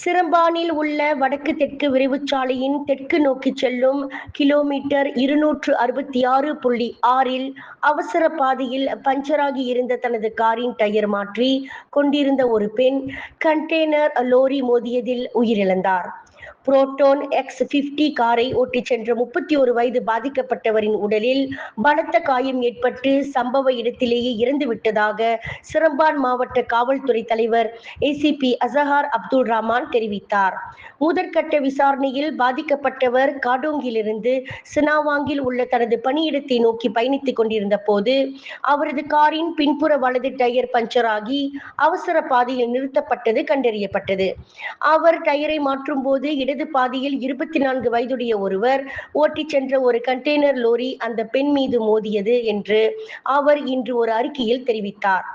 சிரம்பானில் உள்ள வடக்கு தெற்கு விரைவுச்சாலையின் தெற்கு நோக்கி செல்லும் கிலோமீட்டர் இருநூற்று அறுபத்தி ஆறு புள்ளி ஆறில் அவசர பாதையில் பஞ்சராகி இருந்த தனது காரின் டயர் மாற்றி கொண்டிருந்த ஒரு பெண் கண்டெய்னர் லோரி மோதியதில் உயிரிழந்தார். புரோட்டோன் எக்ஸ் பிப்டி காரை ஓட்டிச் சென்ற முப்பத்தி ஒரு வயது பாதிக்கப்பட்டவரின் உடலில் பலத்த காயம் ஏற்பட்டு சம்பவ இடத்திலேயே இறந்து விட்டதாக சிரம்பான் மாவட்ட காவல்துறை தலைவர் ஏசிபி அசஹார் அப்துல் ரஹ்மான் தெரிவித்தார். முதற்கட்ட விசாரணையில் பாதிக்கப்பட்டவர் காடோங்கிலிருந்து சினாவாங்கில் உள்ள தனது பணியிடத்தை நோக்கி பயணித்துக் கொண்டிருந்த போது அவரது காரின் பின்புற வலது டயர் பஞ்சராகி அவசர பாதையில் நிறுத்தப்பட்டது கண்டறியப்பட்டது. அவர் டயரை மாற்றும் போது இடது பாதையில் இருபத்தி நான்கு வயதுடைய ஒருவர் ஓட்டிச் சென்ற ஒரு கண்டெய்னர் லோரி அந்த பெண் மீது மோதியது என்று அவர் இன்று ஒரு அறிக்கையில் தெரிவித்தார்.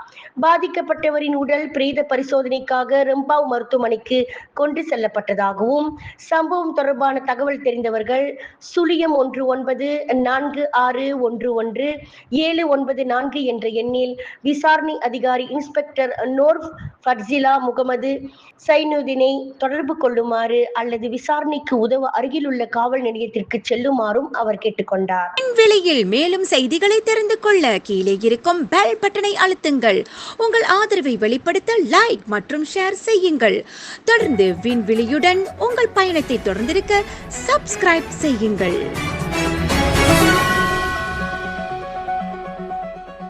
பாதிக்கப்பட்டவரின் உடல் பிரேத பரிசோதனைக்காக ரெம்பாவ் மருத்துவமனைக்கு கொண்டு செல்லப்பட்டதாகவும் சம்பவம் தொடர்பான தகவல் தெரிந்தவர்கள் சுழியம் ஒன்று ஒன்பது நான்கு ஆறு ஒன்று ஒன்று ஏழு ஒன்பது நான்கு என்ற எண்ணில் விசாரணை அதிகாரி இன்ஸ்பெக்டர் நோர்ஃப் ஃபர்ஜிலா முகமது சைனுதீனை தொடர்பு கொள்ளுமாறு அல்லது விசாரணைக்கு உதவ அருகிலுள்ள காவல் நிலையத்திற்கு செல்லுமாறும் அவர் கேட்டுக்கொண்டார். விலையில் மேலும் செய்திகளை தெரிந்து கொள்ள கீழே இருக்கும் பெல் பட்டனை அழுத்துங்கள். உங்கள் ஆதரவை வெளிப்படுத்த லைக் மற்றும் ஷேர் செய்யுங்கள். தொடர்ந்து விண்வெளியுடன் உங்கள் பயணத்தை தொடர்ந்திருக்க சப்ஸ்கிரைப் செய்யுங்கள்.